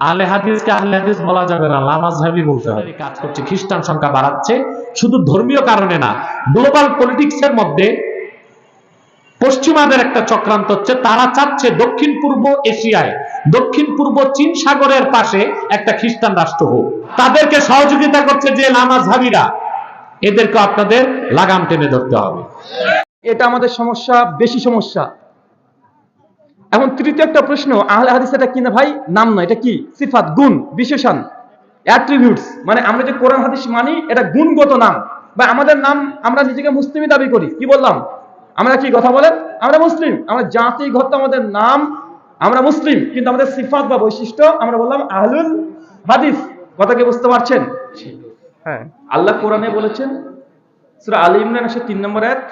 আহলে হাদিসকে আহলে হাদিস বলা যাবে না লামাজহাবি বলতে হবে। কাজ করছে, খ্রিস্টান সংখ্যা বাড়াচ্ছে, শুধু ধর্মীয় কারণে না গ্লোবাল পলিটিক্স এর মধ্যে পশ্চিমাদের একটা চক্রান্ত হচ্ছে, তারা চাচ্ছে দক্ষিণ পূর্ব এশিয়ায়, দক্ষিণ পূর্ব চীন সাগরের পাশে একটা খ্রিস্টান রাষ্ট্র হোক। তাদেরকে সহযোগিতা করছে যে লামাজহাবিরা এদেরকে আপনাদের লাগাম টেনে ধরতে হবে। এটা আমাদের সমস্যা, বেশি সমস্যা। এখন তৃতীয় একটা প্রশ্ন আহলে হাদিস এটা কি না? ভাই নাম নয় এটা কি? সিফাত গুণ বিশেষণ অ্যাট্রিবিউটস মানে আমরা যে কোরআন হাদিস মানি এটা গুণগত নাম। বা আমাদের নাম আমরা নিজেকে মুসলিমই দাবি করি কি বললাম? আমরা কি কথা বলেন? আমরা মুসলিম। আমরা জাতিগত আমাদের নাম আমরা মুসলিম। কিন্তু আমাদের সিফাত বা বৈশিষ্ট্য আমরা বললাম আহলুল হাদিস। কথা কি বুঝতে পারছেন? হ্যাঁ। আল্লাহ কোরআনে বলেছেন সূরা আলী ইমরান একশো তিন নম্বর আয়াত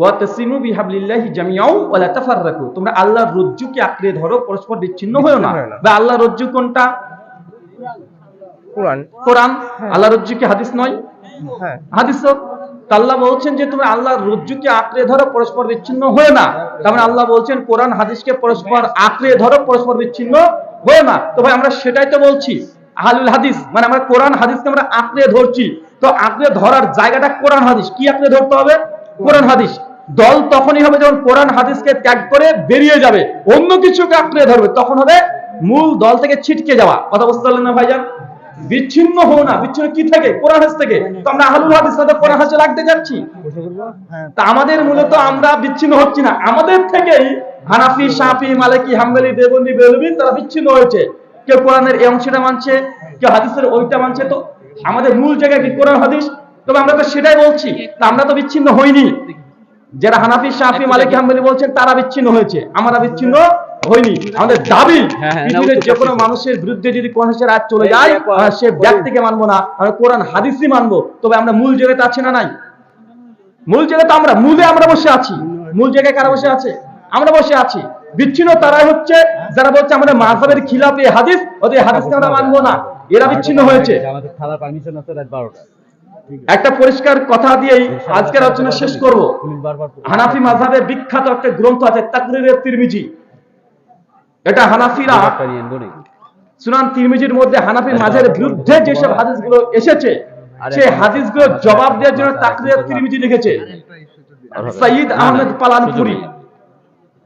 ওয়াতাসিমু বিহাবলিল্লাহি জামিয়াও ওয়া তাফাররাকু। তোমরা আল্লাহর রজ্জুকে আঁকড়ে ধরো পরস্পর বিচ্ছিন্ন হয়ো না। বা আল্লাহর রজ্জু কোনটা? কোরআন। কোরআন। আল্লাহর রজ্জু কি হাদিস নয়? হ্যাঁ। হাদিস আল্লাহ বলছেন যে আল্লাহর রজ্জুকে আঁকড়ে ধরো পরস্পর বিচ্ছিন্ন হয়ে না। তার মানে আল্লাহ বলছেন কোরআন হাদিসকে পরস্পর আঁকড়ে ধরো পরস্পর বিচ্ছিন্ন হয়ে না। তো ভাই আমরা সেটাই তো বলছি। আহলুল হাদিস। মানে আমরা কোরআন হাদিসকে আমরা আঁকড়ে ধরছি। তো আঁকড়ে ধরার জায়গাটা কোরআন হাদিস। কি আঁকড়ে ধরতে হবে? কোরআন হাদিস। দল তখনই হবে যখন কোরআন হাদিসকে ত্যাগ করে বেরিয়ে যাবে, অন্য কিছুকে আঁকড়ে ধরবে, তখন হবে মূল দল থেকে ছিটকে যাওয়া। কথা বুঝতে পারলেন না ভাইজান? বিচ্ছিন্ন হও না, বিচ্ছিন্ন কি থেকে? কোরআন হাদিস থেকে। তো আমরা আহলুল হাদিস সাথে কোরআন হাদিসে লাগতে যাচ্ছি। তা আমাদের মূলত আমরা বিচ্ছিন্ন হচ্ছি না। আমাদের থেকেই হানাফি সাফি মালিকি, হাম্বলি, দেবন্দি বেলবি তারা বিচ্ছিন্ন হয়েছে। কেউ কোরআনের এই অংশটা মানছে, কেউ হাদিসের ওইটা মানছে। তো আমাদের মূল জায়গায় কি কোরআন হাদিস? তবে আমরা তো সেটাই বলছি। আমরা তো বিচ্ছিন্ন হইনি। যারা হানাফি সাফি মালিকি হাম্বলি বলছেন তারা বিচ্ছিন্ন হয়েছে। আমরা বিচ্ছিন্ন হয়নি আমাদের দাবি হ্যাঁ, হ্যাঁ, পৃথিবীর যে কোনো মানুষের বিরুদ্ধে যদি কোরআন হাদিসের আয়াত চলে যায় সে ব্যক্তিকে মানবো না আমরা কোরআন হাদিসই মানবো। তবে আমরা মূল জায়গাতে আছি না নাই? মূল জায়গায় তো আমরা মূলে আমরা বসে আছি। মূল জায়গায় কারা বসে আছে? আমরা বসে আছি। বিচ্ছিন্ন তারাই হচ্ছে যারা বলছে আমাদের মাঝহের খিলাফে হাদিস ওদের হাদিসকে আমরা মানবো না। এরা বিচ্ছিন্ন হয়েছে। আমাদের থানার পারমিশন আছে রাত বারোটা একটা পরিষ্কার কথা দিয়েই আজকের আলোচনা শেষ করব। হানাফি মাযহাবের বিখ্যাত একটা গ্রন্থ আছে তাকরিরের তিরমিজি। এটা হানাফিরা? সুনান তিরমিজির মধ্যে হানাফি মাঝের বিরুদ্ধে যেসব হাদিসগুলো এসেছে সেই হাদিসগুলো জবাব দেওয়ার জন্য তাকরিরের তিরমিজি লিখেছে। সঈদ আহমেদ পালানপুরি।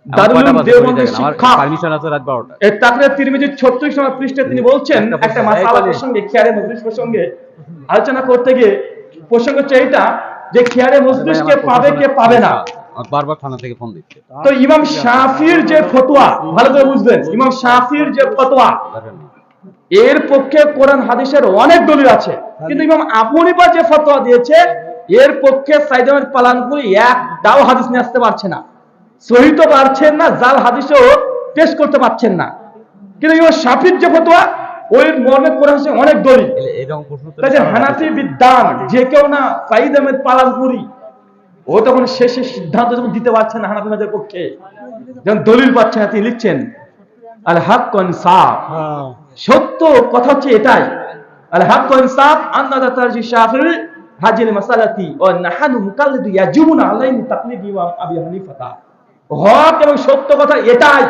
দারুল আমার কয়টা বাজে দেওবন্দের বলে দেখেন, আমার শিক্ষক পারমিশন আছে রাত বারোটা এই তাকরিরের তিরমিজির 36 নম্বর পৃষ্ঠে তিনি বলছেন একটা একটা মাসালা প্রসঙ্গে খেয়ারে প্রসঙ্গে আলোচনা করতে গিয়ে প্রসঙ্গ হচ্ছে এইটা যে খেয়ারে মজলিসকে পাবে কে পাবে না। বারবার থানা থেকে ফোন দিচ্ছে। তো ইমাম শাফির যে ফতোয়া ভালো করে বুঝবেন ইমাম শাফির যে ফতোয়া এর পক্ষে কোরআন হাদিসের অনেক দলিল আছে। কিন্তু ইমাম হানিফা যে ফতোয়া দিয়েছে এর পক্ষে সাইদ আহমেদ পালানপুরি একটাও হাদিস নিয়ে আসতে পারছে না। সহি তো পারছেন না জাল হাদিসও পেশ করতে পারছেন না। কিন্তু ইমাম শাফির যে ফতোয়া ওই মর্মে কোরআন অনেক দলিল। তাই যে হানাফি বিদ্যান যে কেউ না সাইদ আহমেদ পালানপুরি ও তখন শেষে সিদ্ধান্ত যখন দিতে পারছেন না হানাফি মাঝের পক্ষে যখন দলিল পাচ্ছে না তিনি লিখছেন আল হক সাফ। সত্য কথা হচ্ছে এটাই। আল হক আন্না তারজি শাফির হাজিল মাসালাতি ও নাহানু মুকাল্লিদু ইয়াজুবুনা আলাইহি তাকলিদি ওয়া আবি হানিফাতা। হক এবং সত্য কথা এটাই।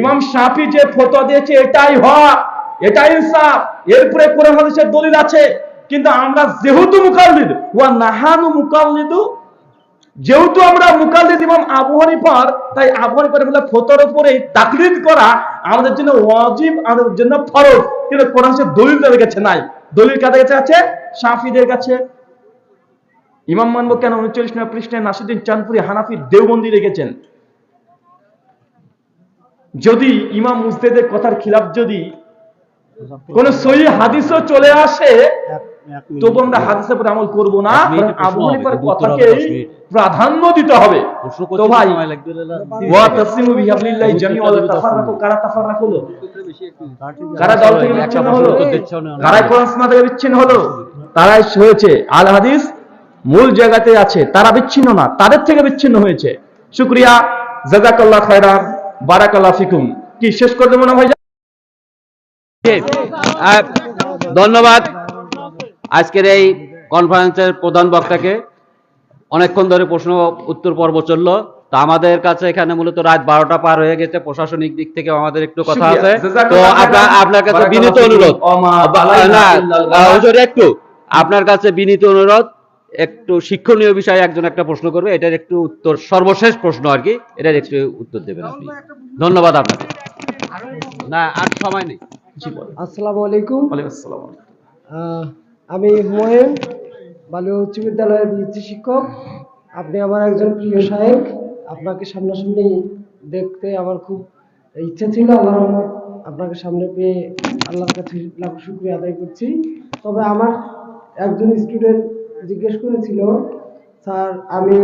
ইমাম শাফি যে ফতোয়া দিয়েছে এটাই হক। এটাই ইনসাফ। এরপরে কোরআন হাদিসের দলিল আছে, কিন্তু আমরা যেহেতু মুকাল্লিদ, ওয়া নাহানু মুকাল্লিদু, যেহেতু আমরা মুকাল্লিদ ইমাম আবু হানিফার তাই আবু হানিফার বলে ফতোর উপরে তাকলিদ করা আমাদের জন্য ওয়াজিব, আমাদের জন্য ফরজ। কিন্তু কোরআন সে দলিল তাদের কাছে নাই। দলিল কাদের কাছে আছে? শাফিদের কাছে। ইমাম মানব কেন উনচল্লিশ নম্বর পৃষ্ঠায় নাসিদ্দিন চাঁদপুরি হানাফির দেওবন্দি রেখেছেন? যদি ইমাম মুজদেদের কথার খিলাফ যদি কোন সহি হাদিসও চলে আসে তবু আমরা হাদিসের উপর আমল করব না কথাকেই প্রাধান্য দিতে হবে। তো ভাই ওয়া তাসলিমু বিহাবলিল্লাহি ওয়া কারা তাফাররাকু হলো? কারা দল থেকে বিচ্ছিন্ন হলো। কারাই কোরআন সুন্নাহ থেকে বিচ্ছিন্ন হলো? তারাই হয়েছে। আল হাদিস মূল জায়গাতে আছে তারা বিচ্ছিন্ন না তাদের থেকে বিচ্ছিন্ন হয়েছে। শুকরিয়া জাযাকাল্লাহ খায়রান বারাকাল্লাহ ফিকুম। কি শেষ করে দেবো না ভাই? ধন্যবাদ আজকের এই কনফারেন্সের প্রধান বক্তাকে। অনেকক্ষণ ধরে প্রশ্ন উত্তর পর্ব চলল। তা আমাদের কাছে এখানে মূলত রাত বারোটা পার হয়ে গেছে। প্রশাসনিক দিক থেকে আমাদের একটু কথা আছে। তো আপনার কাছে বিনীত অনুরোধ। একটু। আপনার কাছে বিনীত অনুরোধ। একটু শিক্ষণীয় বিষয়ে একজন একটা প্রশ্ন করবে। এটার একটু উত্তর সর্বশেষ প্রশ্ন আর কি। এটার একটু উত্তর দেবেন আপনি। ধন্যবাদ আপনাকে। না আর সময় নেই। জি বলেন। আসসালামু আলাইকুম। ওয়ালাইকুম আসসালাম। আমি হুমায়ুন বালুয়া উচ্চ বিদ্যালয়ের বৃত্তি শিক্ষক। আপনি আমার একজন প্রিয় সহায়ক আপনাকে সামনাসামনি দেখতে আমার খুব ইচ্ছা ছিল। রহমত আপনাকে সামনে পেয়ে আল্লাহর কাছে লাখ শুক্রিয়া আদায় করছি। তবে আমার একজন স্টুডেন্ট জিজ্ঞেস করেছিল স্যার আমি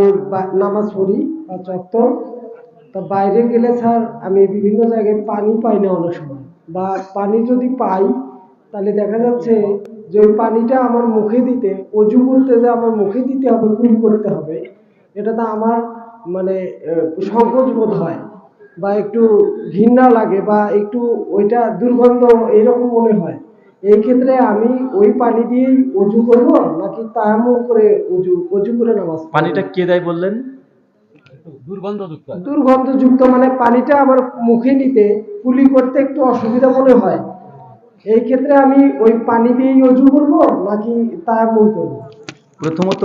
নামাজ পড়ি বা চত্বর। তা বাইরে গেলে স্যার আমি বিভিন্ন জায়গায় পানি পাই না অনেক সময়। বা পানি যদি পাই, তাহলে দেখা যাচ্ছে যে ওই পানিটা আমার মুখে দিতে, অজু করতে যে আমার মুখে দিতে হবে, কুল করতে হবে এটাতে আমার মানে সংকোচ বোধ হয় বা একটু ঘৃণা লাগে বা একটু ওইটা দুর্গন্ধ এরকম মনে হয়। এই ক্ষেত্রে আমি ওই পানি দিয়েই অজু করব নাকি তায়াম্মুম করে অজু অজু করে নামাজ পানিটা কে দেয় বললেন? দুর্গন্ধযুক্ত দুর্গন্ধযুক্ত মানে পানিটা আমার মুখে নিতে কুলি করতে একটু অসুবিধা মনে হয়। এই ক্ষেত্রে আমি ওই পানি দিয়েই অজু করব নাকি তায়াম্মুম করব? প্রথমত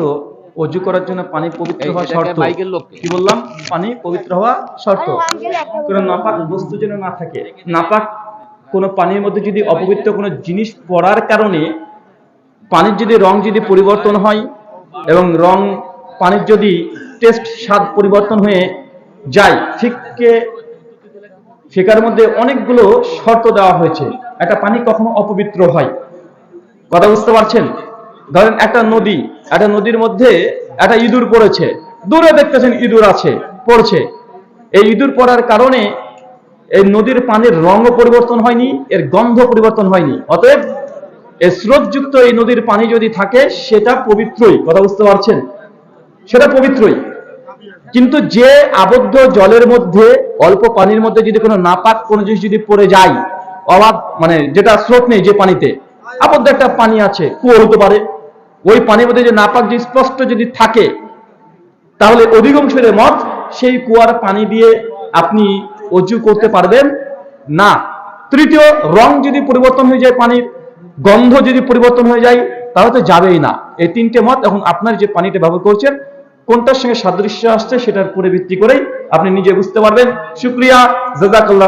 অজু করার জন্য পানি পবিত্র হওয়া শর্ত। কি? বললাম? পানি পবিত্র হওয়া শর্ত। কোনো নাপাক বস্তু যেন না থাকে। নাপাক কোনো পানির মধ্যে যদি অপবিত্র কোনো জিনিস পড়ার কারণে পানির যদি রং যদি পরিবর্তন হয় এবং রং পানির যদি টেস্ট স্বাদ পরিবর্তন হয়ে যায় ফিককে ফিকার মধ্যে অনেকগুলো শর্ত দেওয়া হয়েছে। একটা পানি কখনো অপবিত্র হয়। কথা বুঝতে পারছেন? ধরেন একটা নদী, একটা নদীর মধ্যে একটা ইঁদুর পড়েছে। দূরে দেখতেছেন ইঁদুর আছে, পড়ছে। এই ইঁদুর পড়ার কারণে এই নদীর পানির রঙও পরিবর্তন হয়নি, এর গন্ধ পরিবর্তন হয়নি। অতএব, এই স্রোতযুক্ত এই নদীর পানি যদি থাকে, সেটা পবিত্রই। কথা বুঝতে পারছেন? সেটা পবিত্রই। কিন্তু যে আবদ্ধ জলের মধ্যে, অল্প পানির মধ্যে যদি কোনো নাপাক কোনো জিনিস যদি পড়ে যায় অবাধ মানে যেটা স্রোত নেই যে পানিতে, আবদ্ধ একটা পানি আছে, কুয়ো হতে পারে। ওই পানির মধ্যে যে নাপাক যে স্পষ্ট যদি থাকে, তাহলে অধিকাংশের মত সেই কুয়ার পানি দিয়ে আপনি অজু করতে পারবেন না। তৃতীয়, রং যদি পরিবর্তন হয়ে যায় পানির, গন্ধ যদি পরিবর্তন হয়ে যায়, তাহলে তো যাবেই না। এই তিনটে মত এখন আপনার যে পানিটা ব্যবহার করছেন কোনটার সঙ্গে সাদৃশ্য আসছে সেটার উপরে ভিত্তি করেই আপনি নিজে বুঝতে পারবেন। শুক্রিয়া জাজাকাল্লাহ